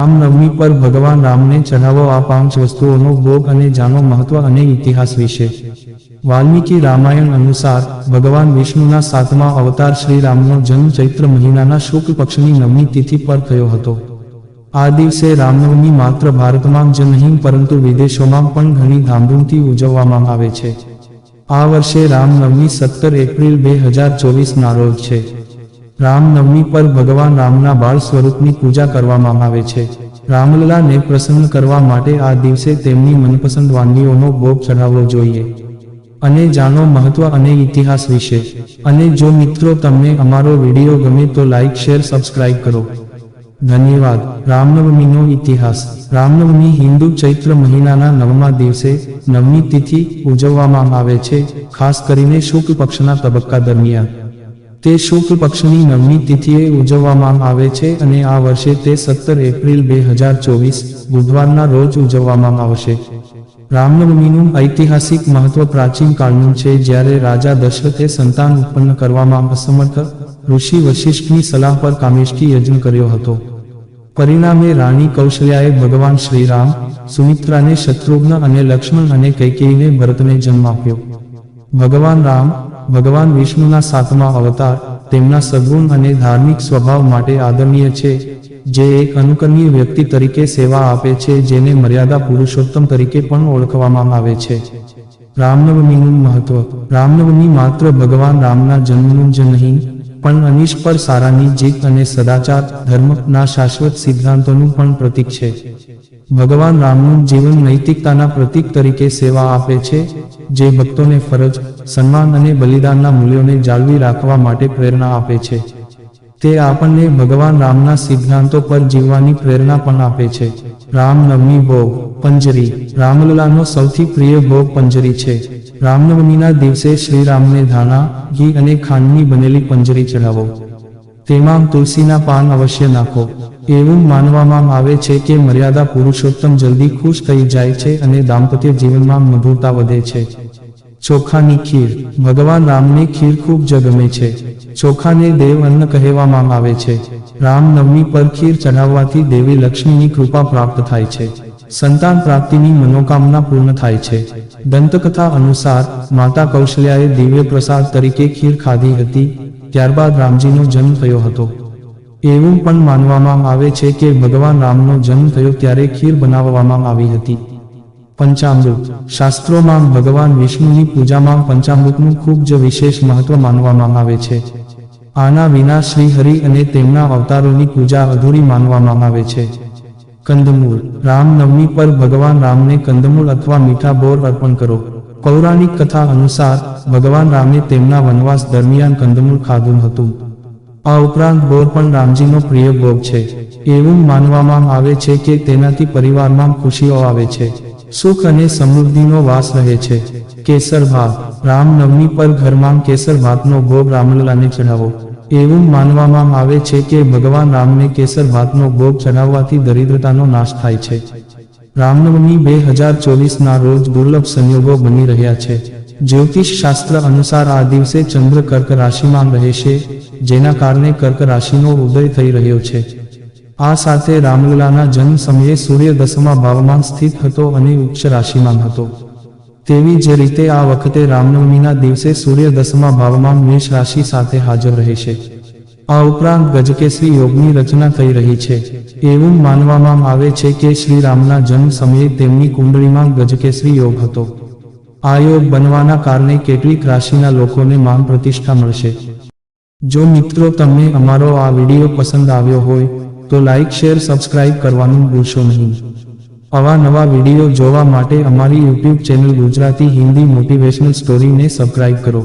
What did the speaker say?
રામનવમી પર ભગવાન રામને ચઢાવો આ પાંચ વસ્તુઓનો ભોગ અને જાણો મહત્વ અને ઇતિહાસ વિશે. વાલ્મીકી રામાયણ અનુસાર, ભગવાન વિષ્ણુના સાતમા અવતાર શ્રી રામનો જન્મ ચૈત્ર મહિનાના શુક્લ પક્ષની નવમી તિથિ પર થયો હતો. આ દિવસે રામનવમી માત્ર ભારતમાં જ નહીં, પરંતુ વિદેશોમાં પણ ઘણી ધામધૂમથી ઉજવવામાં આવે છે. આ વર્ષે રામનવમી સત્તર એપ્રિલ બે હજાર ચોવીસના રોજ છે. રામનવમી પર ભગવાન રામના બાળ સ્વરૂપની પૂજા કરવામાં આવે છે. રામલલાને પ્રસન્ન કરવા માટે આ દિવસે તેમની મનપસંદ વાનગીઓનો ભોગ ચઢાવવો જોઈએ. અને જાણો મહત્વ અને ઇતિહાસ વિશે. અને જો મિત્રો તમને અમારો વીડિયો ગમે તો લાઇક શેર, સબસ્ક્રાઇબ કરો. ધન્યવાદ. રામનવમીનો ઇતિહાસ. રામનવમી હિન્દુ ચૈત્ર મહિનાના નવમા દિવસે નવમી તિથિ ઉજવવામાં આવે છે, ખાસ કરીને શુક્લ પક્ષના તબક્કા દરમિયાન. તે શુક્લ પક્ષની નવમી તિથિએ ઉજવવામાં આવે છે અને આ વર્ષે તે સત્તર એપ્રિલ બે હજાર ચોવીસ બુધવારના રોજ ઉજવવામાં આવશે. રામનવમીનું ઐતિહાસિક મહત્વ પ્રાચીન કાળનું છે જ્યારે રાજા દશરથે સંતાન ઉત્પન્ન કરવામાં અસમર્થ ઋષિ વશિષ્ઠની સલાહ પર કામેષ્ટી યજ્ઞ કર્યો હતો. પરિણામે રાણી કૌશલ્યાએ ભગવાન શ્રીરામ, સુમિત્રાને શત્રુઘ્ન અને લક્ષ્મણ અને કૈકેયીને ભરતને જન્મ આપ્યો. ભગવાન રામ ભગવાન વિષ્ણુના સાતમા અવતાર તેમના સદગુણ અને ધાર્મિક સ્વભાવ માટે આદરણીય છે, જે એક અનુકરણીય વ્યક્તિ તરીકે સેવા આપે છે, જેને મર્યાદા પુરુષોત્તમ તરીકે પણ ઓળખવામાં આવે છે. રામનવમીનું મહત્વ. રામનવમી માત્ર ભગવાન રામના જન્મનું જ નહીં, પણ અનિશ પર સારાની જીત અને સદાચાર ધર્મના શાશ્વત સિદ્ધાંતોનું પણ પ્રતીક છે. ભગવાન રામનું જીવન નૈતિકતાના પ્રતીક તરીકે સેવા આપે છે, જે ભક્તોને ફરજ, સન્માન અને બલિદાનના મૂલ્યોને જાળવી રાખવા માટે પ્રેરણા આપે છે. તે આપણને ભગવાન રામના સિદ્ધાંતો પર જીવવાની પ્રેરણા પણ આપે છે. રામનવમી ભોગ, પંજરી. રામલલાનો સૌથી પ્રિય ભોગ પંજરી છે. રામનવમીના દિવસે શ્રીરામને ધાણા, ઘી અને ખાંડની બનેલી પંજરી ચઢાવો. તેમાં તુલસીના પાન અવશ્ય નાખો. એવું માનવામાં આવે છે કે મર્યાદા પુરુષોત્તમ જલ્દી ખુશ થઈ જાય છે અને દાંપત્ય જીવનમાં મધુરતા વધે છે. ચોખાની ખીર. ભગવાન રામને ખીર ખૂબ જ છે. ચોખાને દેવ અન્ન કહેવામાં આવે છે. રામનવમી પર ખીર ચઢાવવાથી દેવી લક્ષ્મીની કૃપા પ્રાપ્ત થાય છે. સંતાન પ્રાપ્તિની મનોકામના પૂર્ણ થાય છે. દંતકથા અનુસાર માતા કૌશલ્યાએ દિવ્ય પ્રસાદ તરીકે ખીર ખાધી હતી. ત્યારબાદ રામજીનો જન્મ થયો હતો. એવું પણ માનવામાં આવે છે કે ભગવાન રામનો જન્મ થયો ત્યારે ખીર બનાવવામાં આવી હતી. પંચામૃત. શાસ્ત્રોમાં ભગવાન વિષ્ણુની પૂજામાં પંચામૃતનું ખૂબ જ વિશેષ મહત્વ માનવામાં આવે છે. આના વિના શ્રી હરિ અને તેમના અવતારોની પૂજા અધૂરી માનવામાં આવે છે. કંદમૂળ. રામનવમી પર ભગવાન રામને કંદમૂળ અથવા મીઠા બોર અર્પણ કરો. પૌરાણિક કથા અનુસાર ભગવાન રામે તેમના વનવાસ દરમિયાન કંદમૂળ ખાધું હતું. આ ઉપરાંત બોર પણ રામજીનો પ્રિય ભોગ છે. એવું માનવામાં આવે છે કે તેનાથી પરિવારમાં ખુશીઓ આવે છે. સુખ અને સમૃદ્ધિનો વાસ રહે છે. કેસર ભાત. રામનવમી પર ઘરમાં કેસર ભાતનો ભોગ રામલલાને ચઢાવો. એવું માનવામાં આવે છે કે ભગવાન રામને કેસર ભાતનો ભોગ ચઢાવવાથી દરિદ્રતાનો નાશ થાય છે. રામનવમી બે હજાર ચોવીસના રોજ દુર્લભ સંયોગો બની રહ્યા છે. જ્યોતિષ શાસ્ત્ર અનુસાર આ દિવસે ચંદ્ર કર્ક રાશિમાં રહેશે, જેના કારણે કર્ક રાશિનો ઉદય થઈ રહ્યો છે. આ સાથે રામલીલાના જન્મ સમયે સૂર્ય દસમા ભાવમાં સ્થિત હતો અને ઉચ્ચ રાશિમાં હતો. તેવી જ રીતે આ વખતે રામનવમીના દિવસે સૂર્ય દસમા ભાવમાં મેષ રાશિ સાથે હાજર રહેશે. આ ઉપરાંત ગજકેસરી યોગની રચના થઈ રહી છે. એવું માનવામાં આવે છે કે શ્રી રામના જન્મ સમયે તેમની કુંડળીમાં ગજકેસરી યોગ હતો. આ યોગ બનવાના કારણે કેટલીક રાશિના લોકોને માન પ્રતિષ્ઠા મળશે. જો મિત્રો તમને અમારો આ વીડિયો પસંદ આવ્યો હોય, તો લાઇક શેર, સબસ્ક્રાઇબ કરવાનું ભૂલશો નહીં. આવા નવા વીડિયો જોવા માટે અમારી YouTube channel Gujarati Hindi motivational સ્ટોરીને subscribe કરો.